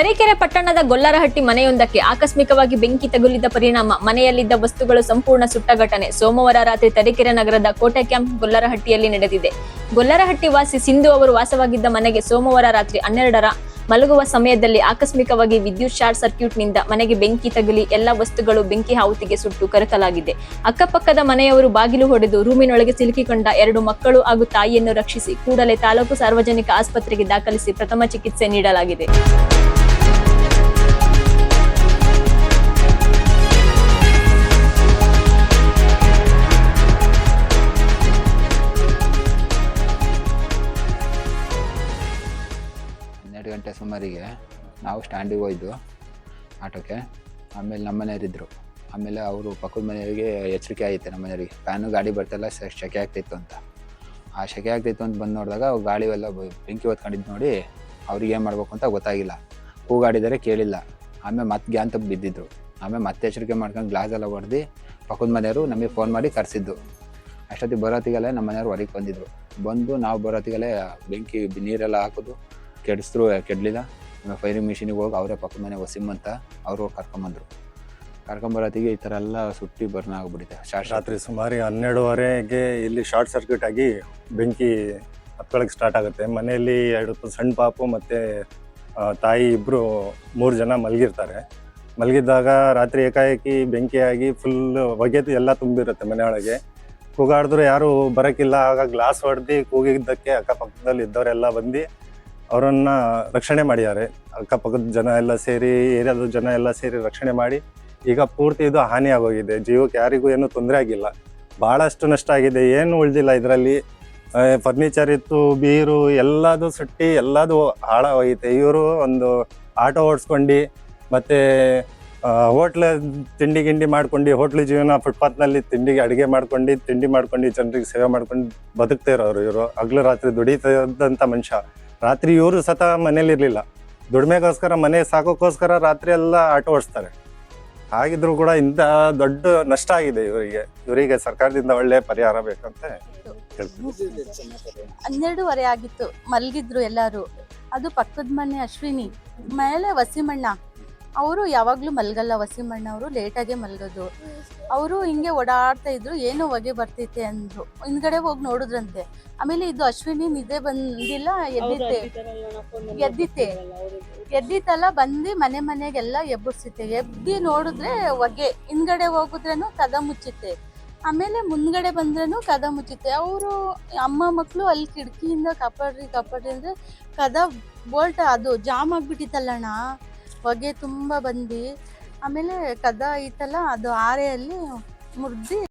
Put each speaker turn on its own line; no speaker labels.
ತರೀಕೆರೆ ಪಟ್ಟಣದ ಗೊಲ್ಲರಹಟ್ಟಿ ಮನೆಯೊಂದಕ್ಕೆ ಆಕಸ್ಮಿಕವಾಗಿ ಬೆಂಕಿ ತಗುಲಿದ ಪರಿಣಾಮ. ಮನೆಯಲ್ಲಿದ್ದ ವಸ್ತುಗಳು ಸಂಪೂರ್ಣ ಸುಟ್ಟ ಘಟನೆ ಸೋಮವಾರ ರಾತ್ರಿ ತರೀಕೆರೆ ನಗರದ ಕೋಟೆ ಕ್ಯಾಂಪ್ ಗೊಲ್ಲರಹಟ್ಟಿಯಲ್ಲಿ ನಡೆದಿದೆ. ಗೊಲ್ಲರಹಟ್ಟಿ ವಾಸಿ ಸಿಂಧು ಅವರು ವಾಸವಾಗಿದ್ದ ಮನೆಗೆ ಸೋಮವಾರ ರಾತ್ರಿ ಹನ್ನೆರಡರ ಮಲಗುವ ಸಮಯದಲ್ಲಿ ಆಕಸ್ಮಿಕವಾಗಿ ವಿದ್ಯುತ್ ಶಾರ್ಟ್ ಸರ್ಕ್ಯೂಟ್ನಿಂದ ಮನೆಗೆ ಬೆಂಕಿ ತಗುಲಿ ಎಲ್ಲ ವಸ್ತುಗಳು ಬೆಂಕಿ ಹಾವುತಿಗೆ ಸುಟ್ಟು ಕರಕಲಾಗಿದೆ. ಅಕ್ಕಪಕ್ಕದ ಮನೆಯವರು ಬಾಗಿಲು ಹೊಡೆದು ರೂಮಿನೊಳಗೆ ಸಿಲುಕಿಕೊಂಡ ಎರಡು ಮಕ್ಕಳು ಹಾಗೂ ತಾಯಿಯನ್ನು ರಕ್ಷಿಸಿ ಕೂಡಲೇ ತಾಲೂಕು ಸಾರ್ವಜನಿಕ ಆಸ್ಪತ್ರೆಗೆ ದಾಖಲಿಸಿ ಪ್ರಥಮ ಚಿಕಿತ್ಸೆ ನೀಡಲಾಗಿದೆ.
ಹನ್ನೆರಡು ಗಂಟೆ ಸುಮಾರಿಗೆ ನಾವು ಸ್ಟ್ಯಾಂಡಿಗೆ ಹೋಯ್ದು ಆಟೋಕ್ಕೆ. ಆಮೇಲೆ ನಮ್ಮ ಮನೆಯವರಿದ್ದರು ಆಮೇಲೆ ಅವರು ಪಕ್ಕದ ಮನೆಯವರಿಗೆ ಎಚ್ಚರಿಕೆ ಆಯಿತು ನಮ್ಮ ಮನೆಯವರಿಗೆ. ಫ್ಯಾನು ಗಾಡಿ ಬರ್ತಲ್ಲ ಸೆಕೆ ಆಗ್ತಿತ್ತು ಅಂತ. ಆ ಸೆಕೆ ಆಗ್ತಿತ್ತು ಅಂತ ಬಂದು ನೋಡಿದಾಗ ಗಾಳಿ ಎಲ್ಲ ಬೆಂಕಿ ಹೊತ್ಕೊಂಡಿದ್ದು ನೋಡಿ ಅವ್ರಿಗೆ ಏನು ಮಾಡಬೇಕು ಅಂತ ಗೊತ್ತಾಗಿಲ್ಲ. ಕೂಗಾಡಿದರೆ ಕೇಳಿಲ್ಲ. ಆಮೇಲೆ ಮತ್ತೆ ಗ್ಯಾನ್ ತಪ್ಪು ಬಿದ್ದಿದ್ರು. ಆಮೇಲೆ ಮತ್ತೆ ಎಚ್ಚರಿಕೆ ಮಾಡ್ಕೊಂಡು ಗ್ಲಾಸ್ ಎಲ್ಲ ಹೊಡೆದು ಪಕ್ಕದ ಮನೆಯವರು ನಮಗೆ ಫೋನ್ ಮಾಡಿ ಕರೆಸಿದ್ದು. ಅಷ್ಟೊತ್ತಿಗೆ ಬರೋತ್ತಿಗೆಲ್ಲ ನಮ್ಮ ಮನೆಯವರು ಹೊರಗೆ ಬಂದಿದ್ದರು ಬಂದು ನಾವು ಬರೋತ್ತಿಗೆಲ್ಲೇ ಬೆಂಕಿ ನೀರೆಲ್ಲ ಹಾಕೋದು ಕೆಡಿಸಿದ್ರು ಕೆಡಲಿಲ್ಲ. ಫೈರಿಂಗ್ ಮಿಷಿನಿಗೆ ಹೋಗಿ ಅವರೇ ಪಕ್ಕದ ಮನೆ ವಸಿಮ್ ಅಂತ ಅವರು ಕರ್ಕೊಂಬಂದ್ರು. ಕರ್ಕೊಂಬರತ್ತಿಗೆ ಈ ಥರ ಎಲ್ಲ ಸುಟ್ಟಿ ಬರ್ನ ಆಗ್ಬಿಟ್ಟಿದೆ. ಶಾರ್ಟ್
ರಾತ್ರಿ ಸುಮಾರು ಹನ್ನೆರಡುವರೆಗೆ ಇಲ್ಲಿ ಶಾರ್ಟ್ ಸರ್ಕ್ಯೂಟ್ ಆಗಿ ಬೆಂಕಿ ಹತ್ಕೊಳಕ್ಕೆ ಸ್ಟಾರ್ಟ್ ಆಗುತ್ತೆ. ಮನೆಯಲ್ಲಿ ಎರಡು ಸಣ್ಣ ಪಾಪು ಮತ್ತು ತಾಯಿ ಇಬ್ಬರು ಮೂರು ಜನ ಮಲಗಿರ್ತಾರೆ. ಮಲಗಿದ್ದಾಗ ರಾತ್ರಿ ಏಕಾಏಕಿ ಬೆಂಕಿಯಾಗಿ ಫುಲ್ ಹೊಗೆದು ಎಲ್ಲ ತುಂಬಿರುತ್ತೆ ಮನೆಯೊಳಗೆ ಕೂಗಾಡಿದ್ರು ಯಾರೂ ಬರೋಕ್ಕಿಲ್ಲ ಆಗ ಗ್ಲಾಸ್ ಹೊಡೆದು ಕೂಗಿದ್ದಕ್ಕೆ ಅಕ್ಕಪಕ್ಕದಲ್ಲಿ ಇದ್ದವರೆಲ್ಲ ಬಂದು ಅವರನ್ನು ರಕ್ಷಣೆ ಮಾಡಿದ್ದಾರೆ. ಅಕ್ಕಪಕ್ಕದ ಜನ ಎಲ್ಲ ಸೇರಿ, ಏರಿಯಾದ ಜನ ಎಲ್ಲ ಸೇರಿ ರಕ್ಷಣೆ ಮಾಡಿ, ಈಗ ಪೂರ್ತಿ ಇದು ಹಾನಿಯಾಗೋಗಿದೆ. ಜೀವಕ್ಕೆ ಯಾರಿಗೂ ಏನು ತೊಂದರೆ ಆಗಿಲ್ಲ. ಭಾಳಷ್ಟು ನಷ್ಟ ಆಗಿದೆ. ಏನು ಉಳಿದಿಲ್ಲ ಇದರಲ್ಲಿ. ಫರ್ನಿಚರ್ ಇತ್ತು, ಬೀರು, ಎಲ್ಲದು ಸುಟ್ಟಿ, ಎಲ್ಲದು ಹಾಳಾಗೋಗಿದೆ. ಇವರು ಒಂದು ಆಟೋ ಓಡಿಸ್ಕೊಂಡು, ಮತ್ತು ಹೋಟ್ಲ ತಿಂಡಿ ಗಿಂಡಿ ಮಾಡ್ಕೊಂಡು, ಹೋಟ್ಲ್ ಜೀವನ ಫುಟ್ಪಾತ್ನಲ್ಲಿ ತಿಂಡಿಗೆ ಅಡುಗೆ ಮಾಡ್ಕೊಂಡು, ತಿಂಡಿ ಮಾಡ್ಕೊಂಡು, ಜನರಿಗೆ ಸೇವೆ ಮಾಡ್ಕೊಂಡು ಬದುಕ್ತಾ ಇರೋರು ಇವರು. ಹಗ್ಲು ರಾತ್ರಿ ದುಡಿತದಂಥ ಮನುಷ್ಯ. ರಾತ್ರಿ ಇವರು ಸತ ಮನೇಲಿರಲಿಲ್ಲ ದುಡಿಮೆಗೋಸ್ಕರ ಮನೆ ಸಾಕೋಕ್ಕೋಸ್ಕರ ರಾತ್ರಿ ಎಲ್ಲ ಆಟ ಓಡಿಸ್ತಾರೆ. ಹಾಗಿದ್ರು ಕೂಡ ಇಂಥ ದೊಡ್ಡ ನಷ್ಟ ಆಗಿದೆ ಇವರಿಗೆ. ಇವರಿಗೆ ಸರ್ಕಾರದಿಂದ ಒಳ್ಳೆ ಪರಿಹಾರ ಬೇಕಂತ
ಹನ್ನೆರಡುವರೆ ಆಗಿತ್ತು. ಮಲಗಿದ್ರು ಎಲ್ಲರೂ. ಅದು ಪಕ್ಕದ ಮನೆ ಅಶ್ವಿನಿ. ಮೇಲೆ ವಸಿಮಣ್ಣ. ಅವರು ಯಾವಾಗಲೂ ಮಲ್ಗಲ್ಲ ವಸಿಮಣ್ಣ ಅವರು ಲೇಟಾಗೆ ಮಲ್ಗೋದು. ಅವರು ಹಿಂಗೆ ಓಡಾಡ್ತಾ ಇದ್ರು ಏನೋ ಹೊಗೆ ಬರ್ತೈತೆ ಅಂದ್ರು. ಹಿಂದ್ಗಡೆ ಹೋಗಿ ನೋಡಿದ್ರಂತೆ. ಆಮೇಲೆ ಇದು ಅಶ್ವಿನಿ ನಿದ್ದೆ ಬಂದಿಲ್ಲ ಎದ್ದಿತ್ತೆ ಎದ್ದಿತ್ತೆ ಎದ್ದಿತ್ತಲ್ಲ ಬಂದು ಮನೆ ಮನೆಗೆಲ್ಲ ಎಬ್ಬಿಸುತ್ತೆ ಎದ್ದಿ ನೋಡಿದ್ರೆ ಹೊಗೆ. ಹಿಂದ್ಗಡೆ ಹೋಗಿದ್ರೇನು ಕದ ಮುಚ್ಚುತ್ತೆ. ಆಮೇಲೆ ಮುಂದ್ಗಡೆ ಬಂದ್ರೂ ಕದ ಮುಚ್ಚುತ್ತೆ. ಅವರು ಅಮ್ಮ ಮಕ್ಕಳು ಅಲ್ಲಿ ಕಿಟಕಿಯಿಂದ ಕಾಪಾಡ್ರಿ ಕಾಪಾಡ್ರಿ ಅಂದ್ರೆ ಕದ ಬೋಲ್ಟ್ ಅದು ಜಾಮ್ ಆಗ್ಬಿಟ್ಟಿತ್ತಲ್ಲಣ್ಣ. ಹೊಗೆ ತುಂಬ ಬಂದು ಆಮೇಲೆ ಕದ ಐತಲ್ಲ ಅದು ಆರೆಯಲ್ಲಿ ಮುರಿದು